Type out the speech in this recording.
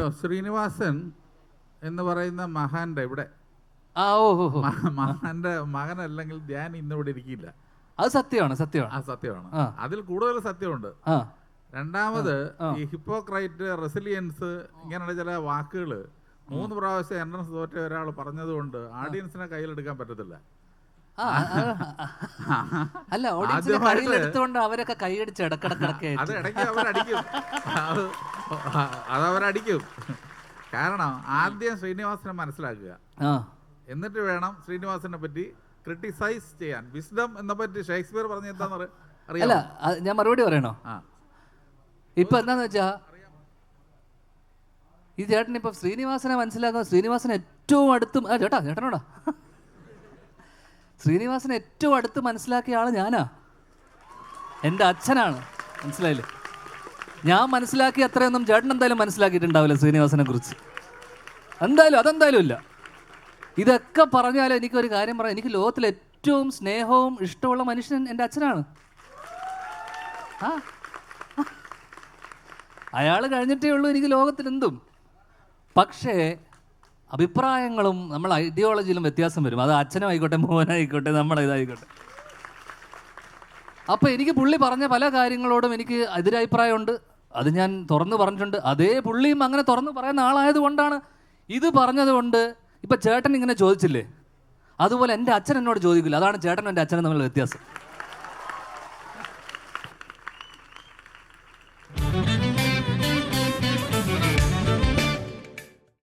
Hello Sreenivasan എന്ന് പറയുന്ന മഹാന്റെ ഇവിടെ. ആ ഓ ഓ ഓ. മഹാന്റെ മകനല്ലെങ്കിൽ ഞാൻ ഇന്നിവിടെ ഇരിക്കില്ല. അത് സത്യമാണ് സത്യമാണ്. ആ സത്യമാണ്. ആ. അതിൽ കൂടുതൽ സത്യമുണ്ട്. ആ. രണ്ടാമത് ഈ ഹിപ്പോക്രൈറ്റ് റെസിലിയൻസ് ഇങ്ങനെയുള്ള ചില വാക്കുകൾ മൂന്ന് പ്രാവശ്യം എൻട്രൻസ് തോറ്റ ഒരാൾ പറഞ്ഞതുകൊണ്ട് ഓഡിയൻസിനെ കയ്യിലെടുക്കാൻ പറ്റത്തില്ല. ആ, ആ, ആ. അല്ല ഓഡിയൻസിന്റെ കയ്യിലെടുത്തുകൊണ്ട് അവരൊക്കെ കൈയടിച്ച് ഇടക്കിടക്കിടക്കെ അത് ഇടയ്ക്ക് അവരടിക്കും. അത് അവരടിക്കും. കാരണം ആദ്യം ശ്രീനിവാസനെ മനസ്സിലാക്കുക. എന്നിട്ട് വേണം ശ്രീനിവാസനെ പറ്റി ക്രിട്ടിസൈസ് ചെയ്യാൻ. വിസ്ഡം എന്നെ പറ്റി ഷേക്സ്പിയർ പറഞ്ഞ എന്താന്ന് അല്ല ഞാൻ മറുപടി പറയണോ? ആ. ഇപ്പൊ എന്താന്ന് വെച്ചാ ഈ ചേട്ടൻ ഇപ്പൊ ശ്രീനിവാസനെ മനസ്സിലാക്കുന്ന ശ്രീനിവാസൻ ഏറ്റവും അടുത്തും ചേട്ടാ ചേട്ടനോടാ. ശ്രീനിവാസൻ ഏറ്റവും അടുത്ത് മനസ്സിലാക്കിയ ആൾ ഞാനാ. എന്റെ അച്ഛനാണ്. മനസ്സിലായില്ലേ? ഞാൻ മനസ്സിലാക്കി അത്രയൊന്നും ചേട്ടൻ എന്തായാലും മനസ്സിലാക്കിയിട്ടുണ്ടാവില്ല ശ്രീനിവാസനെ കുറിച്ച്. എന്തായാലും അതെന്തായാലും ഇല്ല. ഇതൊക്കെ പറഞ്ഞാലും എനിക്കൊരു കാര്യം പറയാം. എനിക്ക് ലോകത്തിൽ ഏറ്റവും സ്നേഹവും ഇഷ്ടമുള്ള മനുഷ്യൻ എന്റെ അച്ഛനാണ്. ആ അയാൾ കഴിഞ്ഞിട്ടേ ഉള്ളൂ എനിക്ക് ലോകത്തിൽ എന്തും പക്ഷേ അഭിപ്രായങ്ങളും നമ്മൾ ഐഡിയോളജിയിലും വ്യത്യാസം വരും. അത് അച്ഛനും ആയിക്കോട്ടെ മോനായിക്കോട്ടെ നമ്മളെ ഇതായിക്കോട്ടെ അപ്പോൾ എനിക്ക് പുള്ളി പറഞ്ഞ പല കാര്യങ്ങളോടും എനിക്ക് എതിരഭിപ്രായമുണ്ട്. അത് ഞാൻ തുറന്നു പറഞ്ഞിട്ടുണ്ട്. അതേ പുള്ളിയും അങ്ങനെ തുറന്നു പറയുന്ന ആളായതുകൊണ്ടാണ് ഇത് പറഞ്ഞതുകൊണ്ട് ഇപ്പം ചേട്ടൻ ഇങ്ങനെ ചോദിച്ചില്ലേ? അതുപോലെ എന്റെ അച്ഛൻ എന്നോട് ചോദിക്കില്ല. അതാണ് ചേട്ടനും എന്റെ അച്ഛനും തമ്മിലുള്ള വ്യത്യാസം.